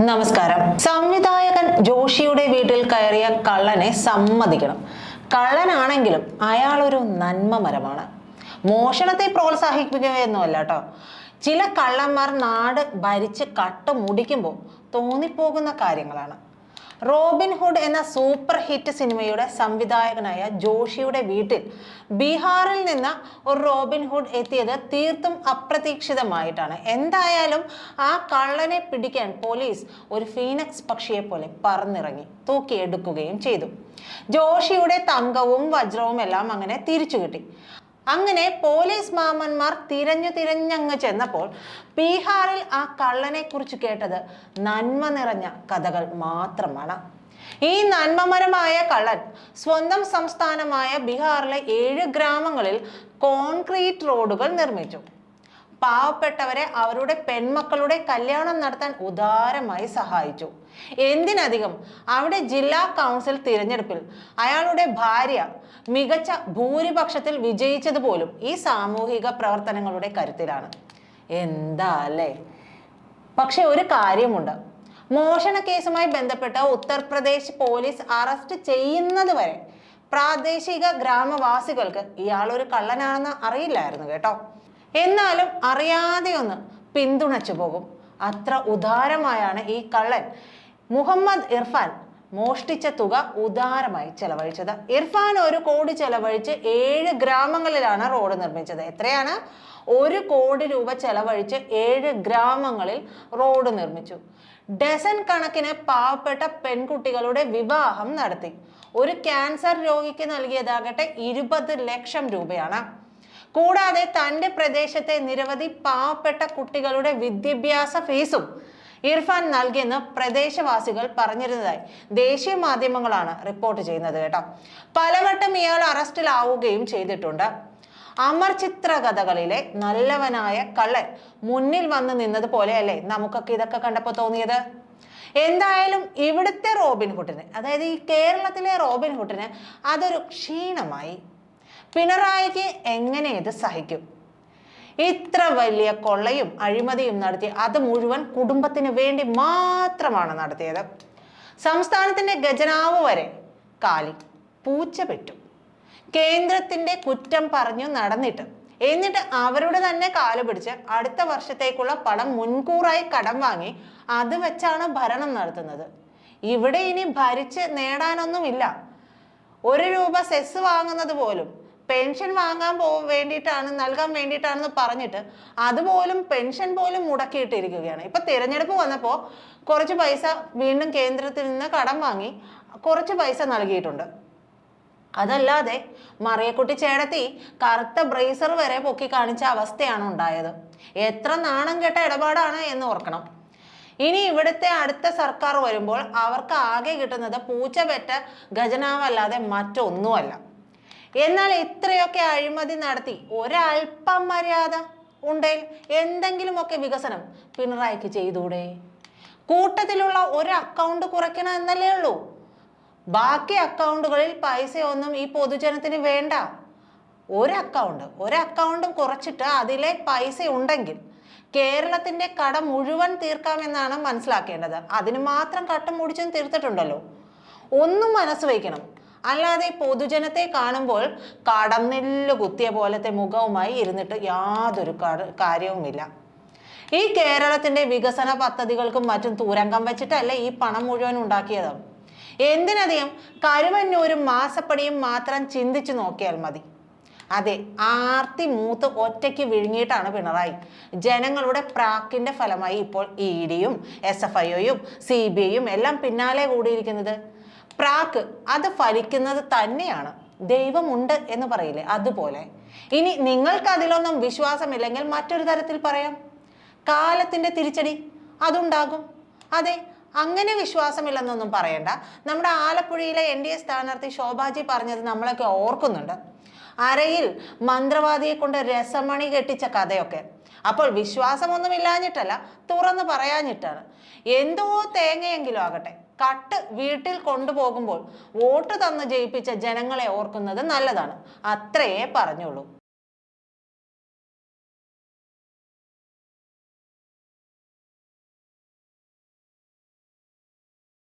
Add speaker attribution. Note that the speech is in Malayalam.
Speaker 1: നമസ്കാരം. സംവിധായകൻ ജോഷിയുടെ വീട്ടിൽ കയറിയ കള്ളനെ സമ്മതിക്കണം. കള്ളനാണെങ്കിലും അയാളൊരു നന്മ മരമാണ്. മോഷണത്തെ പ്രോത്സാഹിപ്പിക്കുകയൊന്നുമല്ല കേട്ടോ ചില കള്ളന്മാർ നാട് ഭരിച്ച് കട്ട് മുടിക്കുമ്പോൾ തോന്നിപ്പോകുന്ന കാര്യങ്ങളാണ്. റോബിൻ ഹുഡ് എന്ന സൂപ്പർ ഹിറ്റ് സിനിമയുടെ സംവിധായകനായ ജോഷിയുടെ വീട്ടിൽ ബീഹാറിൽ നിന്ന് ഒരു റോബിൻഹുഡ് എത്തിയത് തീർത്തും അപ്രതീക്ഷിതമായിട്ടാണ്. എന്തായാലും ആ കള്ളനെ പിടിക്കാൻ പോലീസ് ഒരു ഫീനക്സ് പക്ഷിയെ പോലെ പറന്നിറങ്ങി തൂക്കിയെടുക്കുകയും ചെയ്തു. ജോഷിയുടെ തങ്കവും വജ്രവും എല്ലാം അങ്ങനെ തിരിച്ചു കിട്ടി അങ്ങനെ പോലീസ് മാമന്മാർ തിരഞ്ഞു തിരഞ്ഞങ്ങ് ചെന്നപ്പോൾ ബീഹാറിൽ ആ കള്ളനെ കുറിച്ച് കേട്ടത് നന്മ നിറഞ്ഞ കഥകൾ മാത്രമാണ്. ഈ നന്മമരമായ കള്ളൻ സ്വന്തം സംസ്ഥാനമായ ബീഹാറിലെ ഏഴ് ഗ്രാമങ്ങളിൽ കോൺക്രീറ്റ് റോഡുകൾ നിർമ്മിച്ചു. പാവപ്പെട്ടവരെ അവരുടെ പെൺമക്കളുടെ കല്യാണം നടത്താൻ ഉദാരമായി സഹായിച്ചു. എന്തിനധികം? അവിടെ ജില്ലാ കൗൺസിൽ തിരഞ്ഞെടുപ്പിൽ അയാളുടെ ഭാര്യ മികച്ച ഭൂരിപക്ഷത്തിൽ വിജയിച്ചത് പോലും ഈ സാമൂഹിക പ്രവർത്തനങ്ങളുടെ കരുത്തിലാണ്. എന്താ അല്ലേ? പക്ഷെ ഒരു കാര്യമുണ്ട്. മോഷണ കേസുമായി ബന്ധപ്പെട്ട ഉത്തർപ്രദേശ് പോലീസ് അറസ്റ്റ് ചെയ്യുന്നത് വരെ പ്രാദേശിക ഗ്രാമവാസികൾക്ക് ഇയാൾ ഒരു കള്ളനാണെന്ന് അറിയില്ലായിരുന്നു കേട്ടോ. എന്നാലും അറിയാതെ ഒന്ന് പിന്തുണച്ചു പോകും. അത്ര ഉദാരമായാണ് ഈ കള്ളൻ. മുഹമ്മദ് ഇർഫാൻ മോഷ്ടിച്ച തുക ഉദാരമായി ചെലവഴിച്ചത്. ഇർഫാൻ ഒരു കോടി ചെലവഴിച്ച് ഏഴ് ഗ്രാമങ്ങളിലാണ് റോഡ് നിർമ്മിച്ചത്. എത്രയാണ്? ഒരു കോടി രൂപ ചെലവഴിച്ച് ഏഴ് ഗ്രാമങ്ങളിൽ റോഡ് നിർമ്മിച്ചു. ഡസൻ കണക്കിന് പാവപ്പെട്ട പെൺകുട്ടികളുടെ വിവാഹം നടത്തി. ഒരു ക്യാൻസർ രോഗിക്ക് നൽകിയതാകട്ടെ ഇരുപത് ലക്ഷം രൂപയാണ്. കൂടാതെ തന്റെ പ്രദേശത്തെ നിരവധി പാവപ്പെട്ട കുട്ടികളുടെ വിദ്യാഭ്യാസ ഫീസും ഇർഫാൻ നൽകിയെന്ന് പ്രദേശവാസികൾ പറഞ്ഞിരുന്നതായി ദേശീയ മാധ്യമങ്ങളാണ് റിപ്പോർട്ട് ചെയ്യുന്നത് കേട്ടോ. പലവട്ടം ഇയാൾ അറസ്റ്റിലാവുകയും ചെയ്തിട്ടുണ്ട്. അമർ ചിത്രകഥകളിലെ നല്ലവനായ കള്ളൻ മുന്നിൽ വന്ന് നിന്നത് പോലെയല്ലേ നമുക്കൊക്കെ ഇതൊക്കെ കണ്ടപ്പോൾ തോന്നിയത്? എന്തായാലും ഇവിടുത്തെ റോബിൻ ഹുഡിന് അതായത് ഈ കേരളത്തിലെ റോബിൻ ഹുഡിന് അതൊരു ക്ഷീണമായി. പിണറായിക്ക് എങ്ങനെ ഇത് സഹിക്കും? ഇത്ര വലിയ കൊള്ളയും അഴിമതിയും നടത്തി അത് മുഴുവൻ കുടുംബത്തിന് വേണ്ടി മാത്രമാണ് നടത്തിയത്. സംസ്ഥാനത്തിന്റെ ഖജനാവ് വരെ കാലി പൂച്ച പെറ്റു കേന്ദ്രത്തിന്റെ കുറ്റം പറഞ്ഞു നടന്നിട്ട് എന്നിട്ട് അവരുടെ തന്നെ കാൽ പിടിച്ച് അടുത്ത വർഷത്തേക്കുള്ള പണം മുൻകൂറായി കടം വാങ്ങി അത് വെച്ചാണ് ഭരണം നടത്തുന്നത്. ഇവിടെ ഇനി ഭരിച്ച് നേടാനൊന്നുമില്ല. ഒരു രൂപ സെസ് വാങ്ങുന്നത് പോലും പെൻഷൻ വാങ്ങാൻ പോ വേണ്ടിയിട്ടാണ് നൽകാൻ വേണ്ടിയിട്ടാണെന്ന് പറഞ്ഞിട്ട് അതുപോലും പെൻഷൻ പോലും മുടക്കിയിട്ടിരിക്കുകയാണ്. ഇപ്പൊ തിരഞ്ഞെടുപ്പ് വന്നപ്പോൾ കുറച്ച് പൈസ വീണ്ടും കേന്ദ്രത്തിൽ നിന്ന് കടം വാങ്ങി കുറച്ച് പൈസ നൽകിയിട്ടുണ്ട്. അതല്ലാതെ മറിയക്കുട്ടി ചേടത്തി കറുത്ത ബ്രേസർ വരെ പൊക്കി കാണിച്ച അവസ്ഥയാണ് ഉണ്ടായത്. എത്ര നാണം കെട്ട ഇടപാടാണ് എന്ന് ഓർക്കണം. ഇനി ഇവിടുത്തെ അടുത്ത സർക്കാർ വരുമ്പോൾ അവർക്ക് ആകെ കിട്ടുന്നത് പൂച്ച പെറ്റ ഖജനാവല്ലാതെ മറ്റൊന്നുമല്ല. എന്നാൽ ഇത്രയൊക്കെ അഴിമതി നടത്തി ഒരൽപ്പം മര്യാദ ഉണ്ടെങ്കിൽ എന്തെങ്കിലുമൊക്കെ വികസനം പിണറായിക്ക് ചെയ്തൂടെ? കൂട്ടത്തിലുള്ള ഒരു അക്കൗണ്ട് കുറയ്ക്കണം എന്നല്ലേ ഉള്ളൂ. ബാക്കി അക്കൗണ്ടുകളിൽ പൈസയൊന്നും ഈ പൊതുജനത്തിന് വേണ്ട. ഒരു അക്കൗണ്ട് ഒരു അക്കൗണ്ടും കുറച്ചിട്ട് അതിലെ പൈസ ഉണ്ടെങ്കിൽ കേരളത്തിന്റെ കട മുഴുവൻ തീർക്കാമെന്നാണ് മനസ്സിലാക്കേണ്ടത്. അതിന് മാത്രം കട്ടം മുടിച്ചും തീർത്തിട്ടുണ്ടല്ലോ. ഒന്നും മനസ്സ് വയ്ക്കണം. അല്ലാതെ പൊതുജനത്തെ കാണുമ്പോൾ കടന്നെല്ല് കുത്തിയ പോലത്തെ മുഖവുമായി ഇരുന്നിട്ട് യാതൊരു കാര്യവുമില്ല. ഈ കേരളത്തിന്റെ വികസന പദ്ധതികൾക്കും മറ്റും തൂരങ്കം വെച്ചിട്ടല്ല ഈ പണം മുഴുവൻ ഉണ്ടാക്കിയത്. എന്തിനധികം കരുവന്നൂരും മാസപ്പടിയും മാത്രം ചിന്തിച്ചു നോക്കിയാൽ മതി. അതെ ആർത്തി മൂത്ത് ഒറ്റയ്ക്ക് വിഴുങ്ങിയിട്ടാണ് പിണറായി. ജനങ്ങളുടെ പ്രാക്കിന്റെ ഫലമായി ഇപ്പോൾ ഇ ഡിയും എസ് എഫ് ഐയും സി ബി ഐയും എല്ലാം പിന്നാലെ കൂടിയിരിക്കുന്നത്. പ്രാക്ക് അത് ഫലിക്കുന്നത് തന്നെയാണ്. ദൈവമുണ്ട് എന്ന് പറയില്ലേ? അതുപോലെ. ഇനി നിങ്ങൾക്ക് അതിലൊന്നും വിശ്വാസമില്ലെങ്കിൽ മറ്റൊരു തരത്തിൽ പറയാം. കാലത്തിന്റെ തിരിച്ചടി അതുണ്ടാകും. അതെ അങ്ങനെ വിശ്വാസമില്ലെന്നൊന്നും പറയണ്ട. നമ്മുടെ ആലപ്പുഴയിലെ എൻ ഡി എ സ്ഥാനാർത്ഥി ശോഭാജി പറഞ്ഞത് നമ്മളൊക്കെ ഓർക്കുന്നുണ്ട്. അരയിൽ മന്ത്രവാദിയെ കൊണ്ട് രസമണി കെട്ടിച്ച കഥയൊക്കെ. അപ്പോൾ വിശ്വാസമൊന്നും ഇല്ലാഞ്ഞിട്ടല്ല തുറന്ന് പറയാഞ്ഞിട്ടാണ്. എന്തോ തേങ്ങയെങ്കിലും ആകട്ടെ കട്ട് വീട്ടിൽ കൊണ്ടുപോകുമ്പോൾ വോട്ട് തന്ന് ജയിപ്പിച്ച ജനങ്ങളെ ഓർക്കുന്നത് നല്ലതാണ്. അത്രയേ പറഞ്ഞുള്ളൂ.